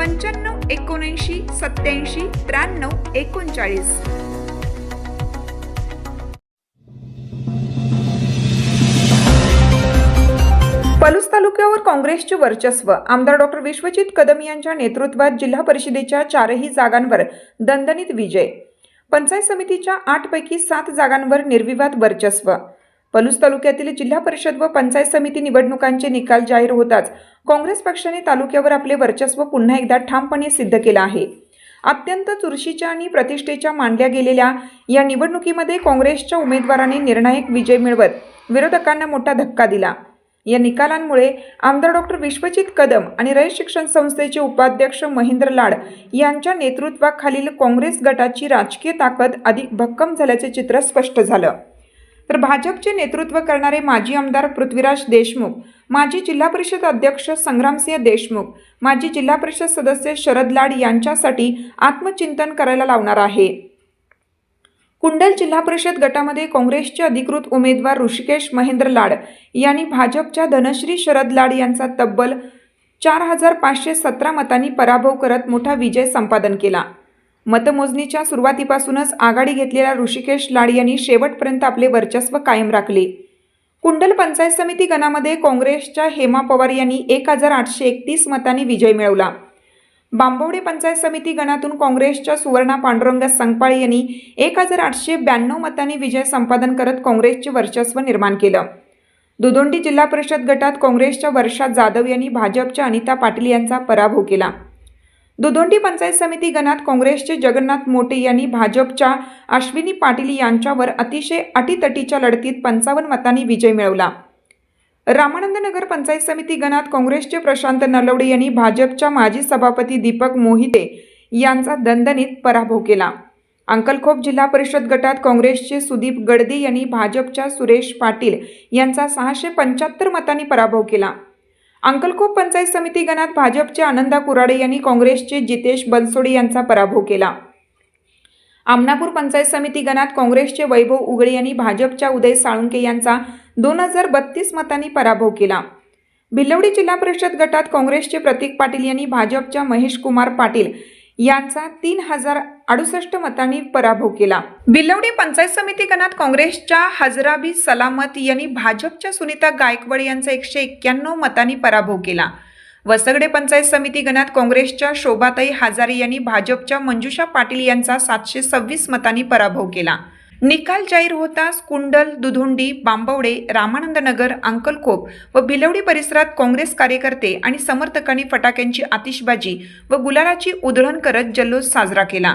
पंच्याण्णव एकोणऐंशी सत्याऐंशी त्र्याण्णव एकोणचाळीस. पलूस तालुक्यावर काँग्रेसचे वर्चस्व. आमदार डॉक्टर विश्वजित कदम यांच्या नेतृत्वात जिल्हा परिषदेच्या चारही जागांवर दणदणीत विजय. पंचायत समितीच्या आठपैकी सात जागांवर निर्विवाद वर्चस्व. पलूस तालुक्यातील जिल्हा परिषद व पंचायत समिती निवडणुकांचे निकाल जाहीर होताच काँग्रेस पक्षाने तालुक्यावर आपले वर्चस्व पुन्हा एकदा ठामपणे सिद्ध केलं आहे. अत्यंत चुरशीच्या आणि प्रतिष्ठेच्या मानल्या गेलेल्या या निवडणुकीमध्ये काँग्रेसच्या उमेदवारांनी निर्णायक विजय मिळवत विरोधकांना मोठा धक्का दिला. या निकालांमुळे आमदार डॉक्टर विश्वजित कदम आणि रयत शिक्षण संस्थेचे उपाध्यक्ष महेंद्र लाड यांच्या नेतृत्वाखालील काँग्रेस गटाची राजकीय ताकद अधिक भक्कम झाल्याचे चित्र स्पष्ट झालं. तर भाजपचे नेतृत्व करणारे माजी आमदार पृथ्वीराज देशमुख माजी जिल्हा परिषद अध्यक्ष संग्रामसिंह देशमुख माजी जिल्हा परिषद सदस्य शरद लाड यांच्यासाठी आत्मचिंतन करायला लावणार आहे. कुंडल जिल्हा परिषद गटामध्ये काँग्रेसचे अधिकृत उमेदवार ऋषिकेश महेंद्र लाड यांनी भाजपच्या धनश्री शरद लाड यांचा तब्बल चार हजार पाचशे सतरा मतांनी पराभव करत मोठा विजय संपादन केला. मतमोजणीच्या सुरुवातीपासूनच आघाडी घेतलेल्या ऋषिकेश लाड यांनी शेवटपर्यंत आपले वर्चस्व कायम राखले. कुंडल पंचायत समिती गणामध्ये काँग्रेसच्या हेमा पवार यांनी एक हजार आठशे एकतीस मतांनी विजय मिळवला. बांबवडे पंचायत समिती गणातून काँग्रेसच्या सुवर्णा पांडुरंग संगपाळे यांनी एक हजार आठशे ब्याण्णव मतांनी विजय संपादन करत काँग्रेसचे वर्चस्व निर्माण केलं. दुदोंडी जिल्हा परिषद गटात काँग्रेसच्या वर्षा जाधव यांनी भाजपच्या अनिता पाटील यांचा पराभव केला. दुदोंडी पंचायत समिती गणात काँग्रेसचे जगन्नाथ मोटे यांनी भाजपच्या अश्विनी पाटील यांच्यावर अतिशय अटीतटीच्या लढतीत पंचावन्न मतांनी विजय मिळवला. रामानंद नगर पंचायत समिती गणात काँग्रेसचे प्रशांत नलवडे यांनी भाजपच्या माजी सभापती दीपक मोहिते यांचा दणदणीत पराभव केला. अंकलखोप जिल्हा परिषद गटात काँग्रेसचे सुदीप गडदे यांनी भाजपच्या सुरेश पाटील यांचा सहाशे पंच्याहत्तर मतांनी पराभव केला. अंकलकोप पंचायत समिती गणात भाजपचे आनंदा कुराडे यांनी काँग्रेसचे जितेश बनसोडे यांचा पराभव केला. आमनापूर पंचायत समिती गणात काँग्रेसचे वैभव उगळे यांनी भाजपच्या उदय साळुंके यांचा दोन हजार बत्तीस मतांनी पराभव केला. भिलवडी जिल्हा परिषद गटात काँग्रेसचे प्रतीक पाटील यांनी भाजपच्या महेश कुमार पाटील यांचा तीन हजार अडुसष्ट मतांनी पराभव केला. बिलवडी पंचायत समिती गणात काँग्रेसच्या हजराबी सलामत यांनी भाजपच्या सुनीता गायकवाड यांचा एकशे एक्क्याण्णव मतांनी पराभव केला. वसगडे पंचायत समिती गणात काँग्रेसच्या शोभाताई हजारे यांनी भाजपच्या मंजुषा पाटील यांचा सातशे सव्वीस मतांनी पराभव केला. निकाल जाहीर होताच कुंडल दुधोंडी बांबवडे रामानंदनगर अंकलखोप व भिलवडी परिसरात काँग्रेस कार्यकर्ते आणि समर्थकांनी फटाक्यांची आतिषबाजी व गुलालाची उधळण करत जल्लोष साजरा केला.